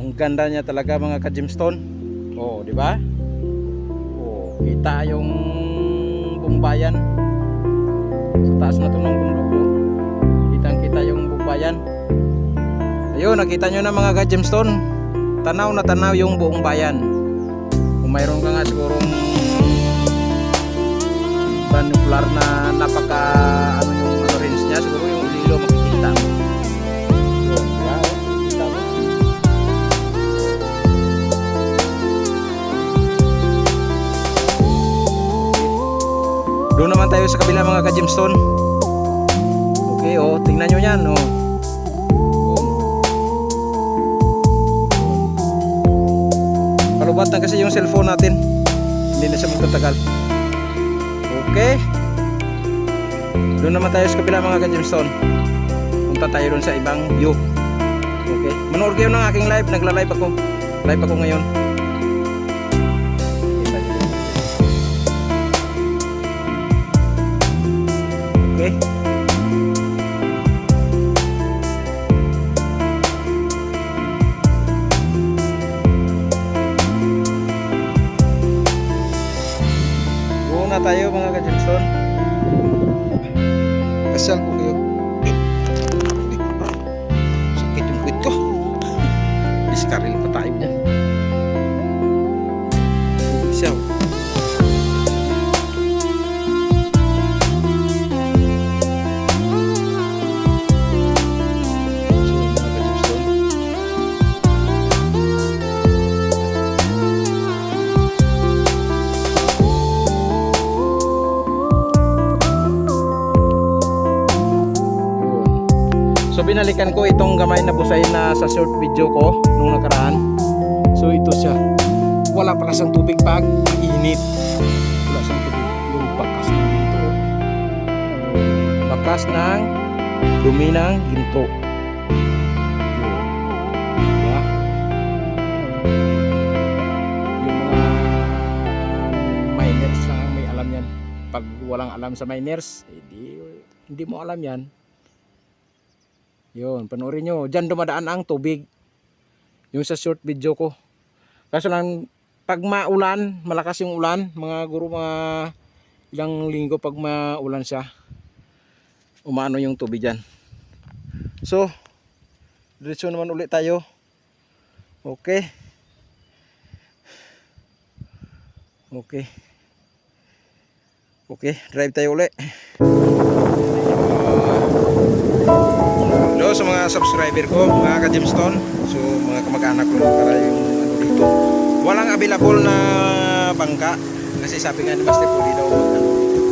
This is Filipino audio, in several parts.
Ang ganda niya talaga mga ka-gemstone. Oh, di ba? Oh, kita yung bumbayan. Sa taas na to ng bundok. Oh. Kitang kita yung bumbayan. Ayun, nakita nyo na mga ka-gemstone. Tanaw na tanaw yung buong bayan. Kung mayroon ka nga sigurong binocular na napaka sa kabila mga ka-gemstone. Okay, oh, tingnan nyo yan, oh. Na kasi yung cellphone natin. Hindi na siya magtatagal. Okay. Doon naman tayo sa kabila mga ka-gemstone. Punta tayo doon sa ibang view. Okay. Manood kayo ng aking live. Nagla-live ako. Live ako ngayon. Na tayo mga ka-gemstone. Binalikan ko itong gamay na busay na sa short video ko nung nakaraan. So ito siya. Wala pala siyang tubig pag mainit. Wala siyang tubig. Yung bakas ng ginto. Bakas ng dumi ng ginto. Diba? Yung may alam yan. Pag walang alam sa miners, hindi, hindi mo alam yan. Yun, panoorin nyo. Diyan dumadaan ang tubig. Yung sa short video ko. Kaso lang, pag maulan, malakas yung ulan, mga guro, mga ilang linggo pag maulan siya, umano yung tubig dyan. So, diretso naman ulit tayo. Okay. Okay. Okay, drive tayo ulit. Sa mga subscriber ko, mga ka-gemstone. So, mga kamag-anak ko para yung ano dito. Walang available na bangka. Kasi sabi nga ni Master Puli daw ano,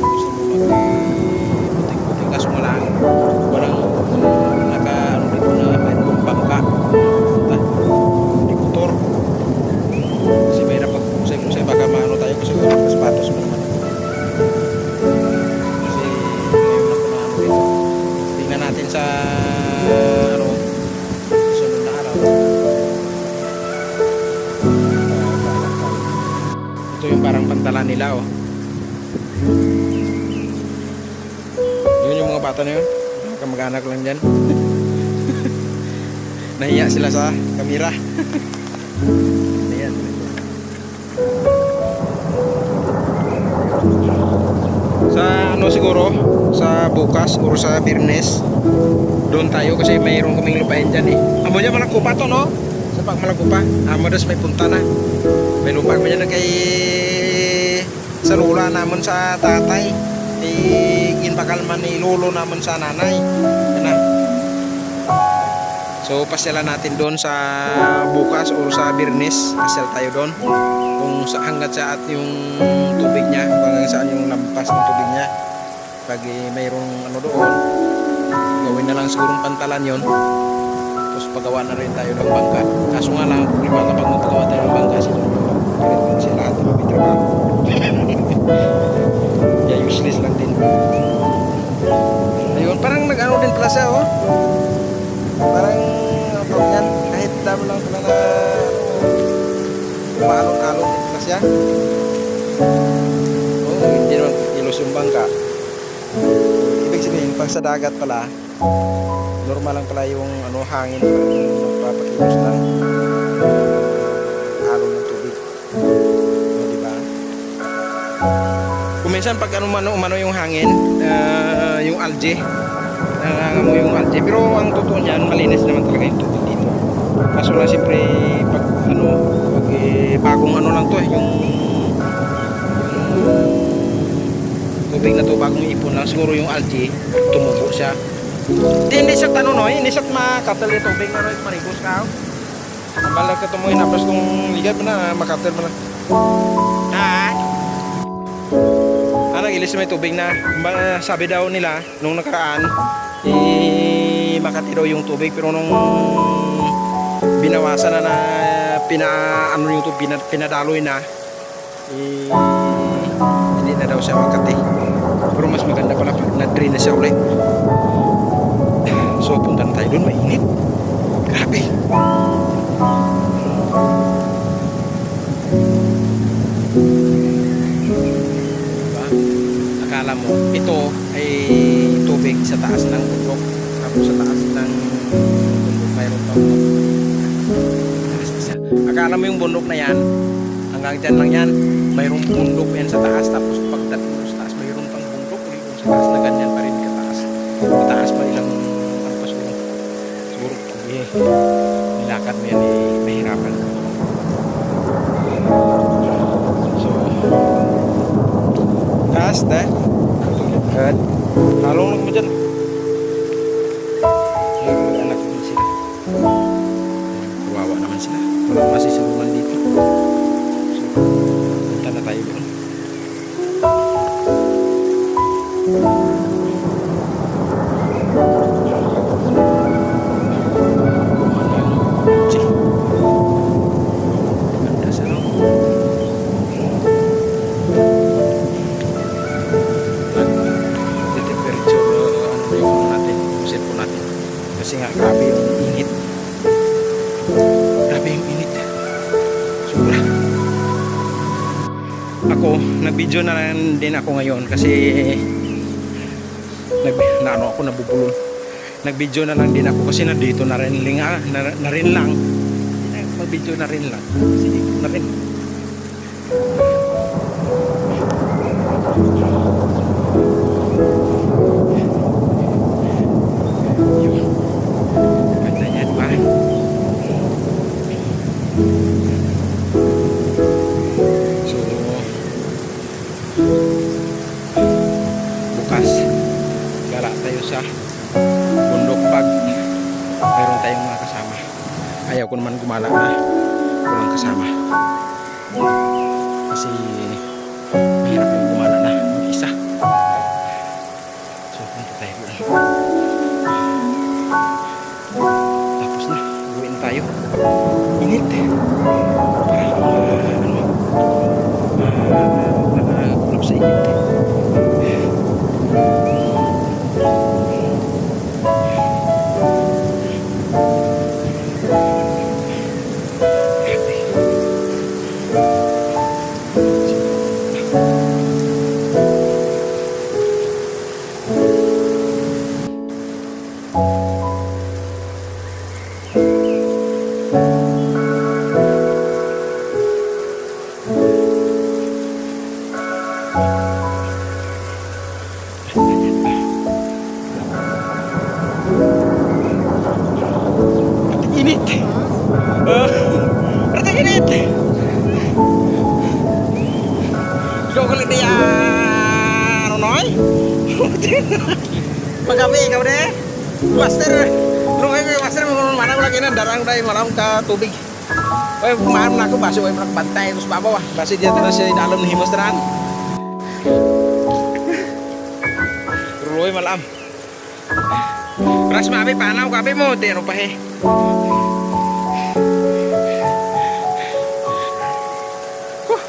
gusto mo mag puting-puting kaso lang walang nila oh. Yun yung mga bata na yun. Kamag-anak lang dyan. Nahiya sila sa kamera. Ayan. Sa ano siguro, sa bukas or sa Birnes, doon tayo kasi mayroon kaming lupain dyan eh. Amo dyan malakupa to no? Sa pag malakupa. Amo das may punta na. May lupa kami dyan na kay sa lula namon sa tatay. Eh, ginbakal man ni lolo namon sa nanay. Yan na. So pasyalan natin doon sa bukas or sa Birnes. Pasyal tayo doon. Kung sa hanggat sa at yung tubig niya, kung saan yung lampas ng tubig niya. Pag eh, mayroong ano doon, gawin na lang sigurong pantalan yon tapos pagawa na rin tayo ng bangka kaso nga lang ang problema kapag magpagawa tayo ng bangka siguro talagang sila at may trabaho kaya useless lang din ayun parang nag ano din pala siya oh. Parang ano tawag yan? Kahit dami lang pala na maalon-alon din pala siya oh hindi naman ilos yung bangka ibig sabihin pag sa dagat pala normal lang pala yung ano hangin parang nagpapakilos lang minsan pag ano mano, umano yung hangin, ah, yung algae, nangangamoy yung algae. Pero ang totoo niyan, malinis naman talaga yung tubig dito. Kaso lang siyempre, pag ano, pag eh, bagong ano lang to eh, yung, yung tubig na to, bagong ipon lang, siguro yung algae, tumubo siya. Di, hindi siya tanong no, hindi siya makatal yung tubig na no, marigos ka. Balag ka tumoy na, pas kung ligay mo na, makatal mo na. Nag-ilis may tubig na. Sabi daw nila, nung nakaraan, eh, makati daw yung tubig. Pero nung binawasan na na pina, ano yung tubig, pina, pinadaloy na, eh, hindi na daw siya makati. Pero mas maganda pala pag na-drain na siya ulit. So, punta na tayo doon, mainit. Grabe. Bundok na yan, hanggang dyan lang yan, mayroong bundok yan sa taas. Tapos pagdating sa taas, mayroon pang bundok ulit sa taas na ganyan pa rin kataas. Mataas pa ilang ano pa siguro. Siguro pag eh, nilakad mo yan eh, mahirapan. So, taas na. Good. Halong lang mo dyan. May mga anak din sila. Kawawa naman sila. Walang masisilungan Ako, nag-video na lang din ako ngayon kasi nag na ano ako nabubulol. Nag-video na lang din ako kasi nandito na rin ah, na, na rin lang. Mag-video na rin lang. Dito na rin. Punta tayo doon. Tapos na, uwiin tayo. Init. Para Ikaw kulit niya. Ano noy? Magabi ikaw de. Master. Nung ay master mo mana ko lagi na darang dai malam ka tubig. Oy, kumahan na ako basi oy mrak bantay terus babaw ah. Basi dia terus di dalam nih himostran. Ruloy malam. Ras maabi panaw kabi mo, di ano pa he.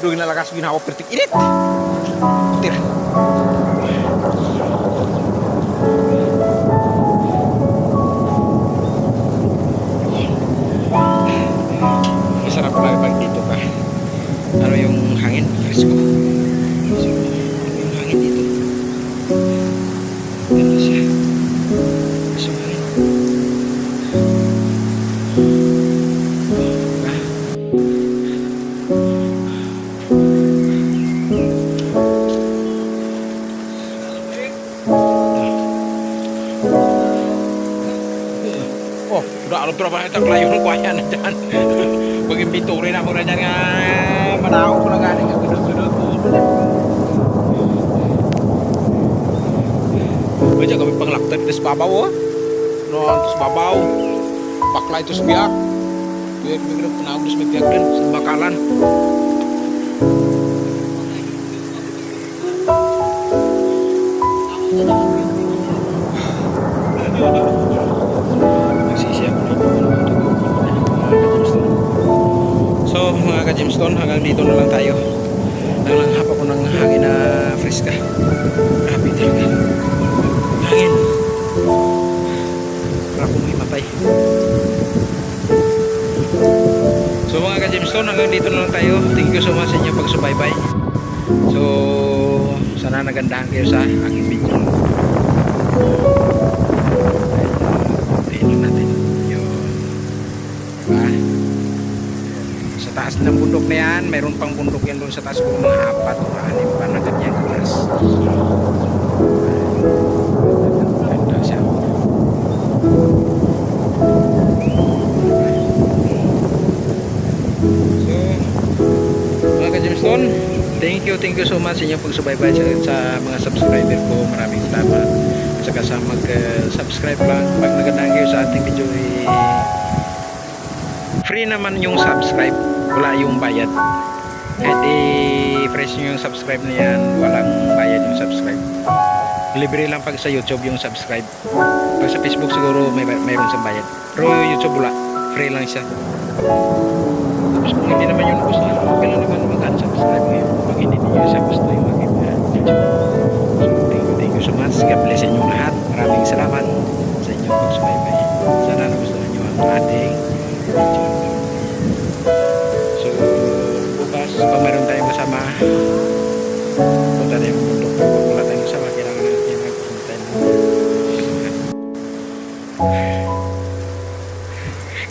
Doon nalakas ginawa pertik init. Putir. Masarap pala pag dito ka. Ano yung hangin? Fresco. So, alam berapa itu kelayu ng kuya na dyan. Pag-inventory na mo na dyan nga manaw ko lang galing. Sudut-sudut ko. Baca kami panglaktan ito sa babaw oh. No, ito sa babaw. Bakla ito sa biyak. Biyak may ganun panawag sa biyak din. Sa bakalan. Nagsisiyak So mga ka-Jimstone, hanggang dito na lang tayo. Nanglanghap ako ng hangin na friska. Grabe talaga. Hangin. Para akong may matay. So mga ka-Jimstone, hanggang dito na lang tayo. Thank you so much sa inyong pagsubaybay. So, sana nagandahan kayo sa aking video. Yan, mayroon pang bundok yan doon sa taas kung mga apat o anim pa na ganyan kataas. Ganda siya. So, mga ka-Jimstone, thank you, thank you so much sa inyong pagsubaybay sa, sa mga subscriber ko. Maraming salamat. At saka sa mag-subscribe lang. Pag nagandang kayo sa ating video, eh, free naman yung subscribe. Wala yung bayad. Kahit i-press nyo yung subscribe na yan, walang bayad yung subscribe. Libre lang pag sa YouTube yung subscribe. Pag sa Facebook siguro may mayroon sa bayad. Pero yung YouTube wala. Free lang siya. Tapos kung hindi naman yun gusto,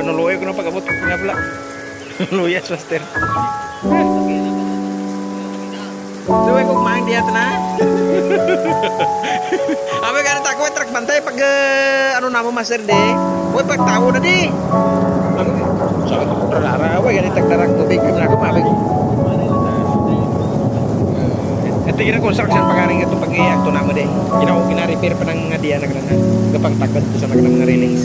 Luya tama dan luya ko na pagabot ko nga pala. Luya master. Luya ko kumain diya na. Abi ka na takwa truck bantay pag eh, ano namo master de. Uy pag tawo na di. Ano? Sa ko rara, uy ganit tagdarak tubig na ako mabig. Ito yung construction pagaring ito pag iyak to namo de. Ginawa gina-repair pa ng nga diya nagana. Kapag takot sa mga mga railings.